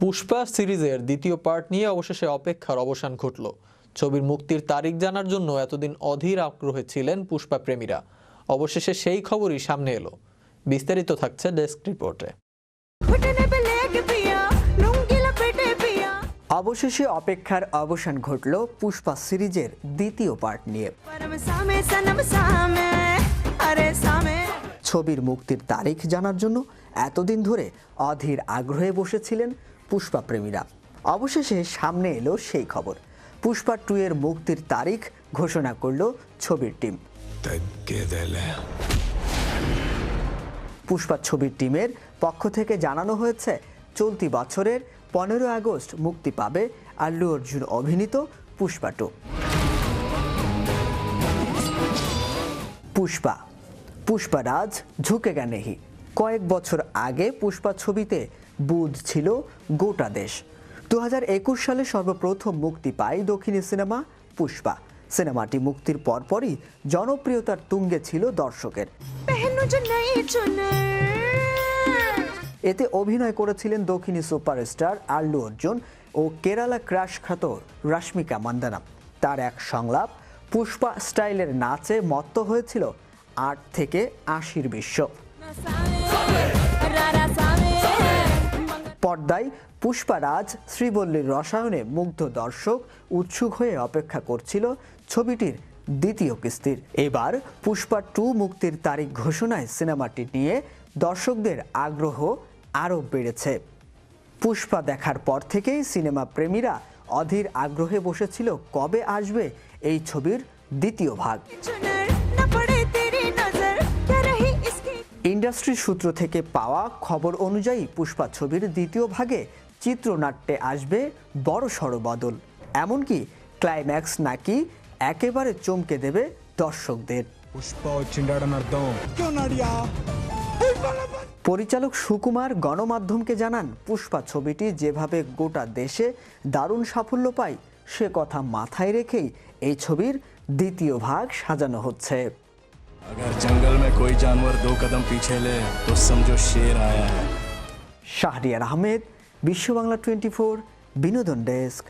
পুষ্পা সিরিজের দ্বিতীয় পার্ট নিয়ে অবশেষে অপেক্ষার অবসান ঘটল। ছবির মুক্তির তারিখ জানার জন্য এতদিন অধীর আগ্রহে ছিলেন পুষ্পা প্রেমীরা। অবশেষে সেই খবরই সামনে এলো। বিস্তারিত থাকছে ডেস্ক রিপোর্টে। অবশেষে অপেক্ষার অবসান ঘটল পুষ্পা সিরিজের দ্বিতীয় পার্ট নিয়ে। ছবির মুক্তির তারিখ জানার জন্য এতদিন ধরে অধীর আগ্রহে বসেছিলেন পুষ্পা প্রেমীরা। অবশেষে সামনে এলো সেই খবর। পুষ্পা টু এর মুক্তির তারিখ ঘোষণা করল ছবির টিম পুষ্পা ছবির টিমের পক্ষ থেকে জানানো হয়েছে চলতি বছরের পনেরো আগস্ট মুক্তি পাবে আল্লু অর্জুন অভিনীত পুষ্পা টু পুষ্পা পুষ্পারাজ ঝুঁকে গা নেহি কয়েক বছর আগে পুষ্পা ছবিতে বুধ ছিল গোটা দেশ। দু একুশ সালে সর্বপ্রথম মুক্তি পায় দক্ষিণী সিনেমা পুষ্পা। সিনেমাটি মুক্তির পরপরই জনপ্রিয়তার তুঙ্গে ছিল দর্শকের। এতে অভিনয় করেছিলেন দক্ষিণী সুপারস্টার আল্লু অর্জুন ও কেরালা ক্রাশ খ্যাত রাশ্মিকা মান্দানা। তার এক সংলাপ পুষ্পা স্টাইলের নাচে মত্ত হয়েছিল আট থেকে আশির বিশ্ব। পর্দায় পুষ্পারাজ শ্রীবল্লীর রসায়নে মুগ্ধ দর্শক উৎসুক হয়ে অপেক্ষা করছিল ছবিটির দ্বিতীয় কিস্তির। এবার পুষ্পা টু মুক্তির তারিখ ঘোষণায় সিনেমাটি নিয়ে দর্শকদের আগ্রহ আরও বেড়েছে। পুষ্পা দেখার পর থেকেই সিনেমা প্রেমীরা অধীর আগ্রহে বসেছিল কবে আসবে এই ছবির দ্বিতীয় ভাগ। ইন্ডাস্ট্রি সূত্র থেকে পাওয়া খবর অনুযায়ী পুষ্পা ছবির দ্বিতীয় ভাগে চিত্রনাট্যে আসবে বড় সড় বদল। এমনকি ক্লাইম্যাক্স নাকি একেবারে চমকে দেবে দর্শকদের। পরিচালক সুকুমার গণমাধ্যমকে জানান পুষ্পা ছবিটি যেভাবে গোটা দেশে দারুণ সাফল্য পায় সে কথা মাথায় রেখেই এই ছবির দ্বিতীয় ভাগ সাজানো হচ্ছে। अगर जंगल में कोई जानवर दो कदम पीछे ले तो समझो शेर आया है শাহরিয়ার আহমেদ বিশ্ব বাংলা টোয়েন্টি ফোর বিনোদন ডেস্ক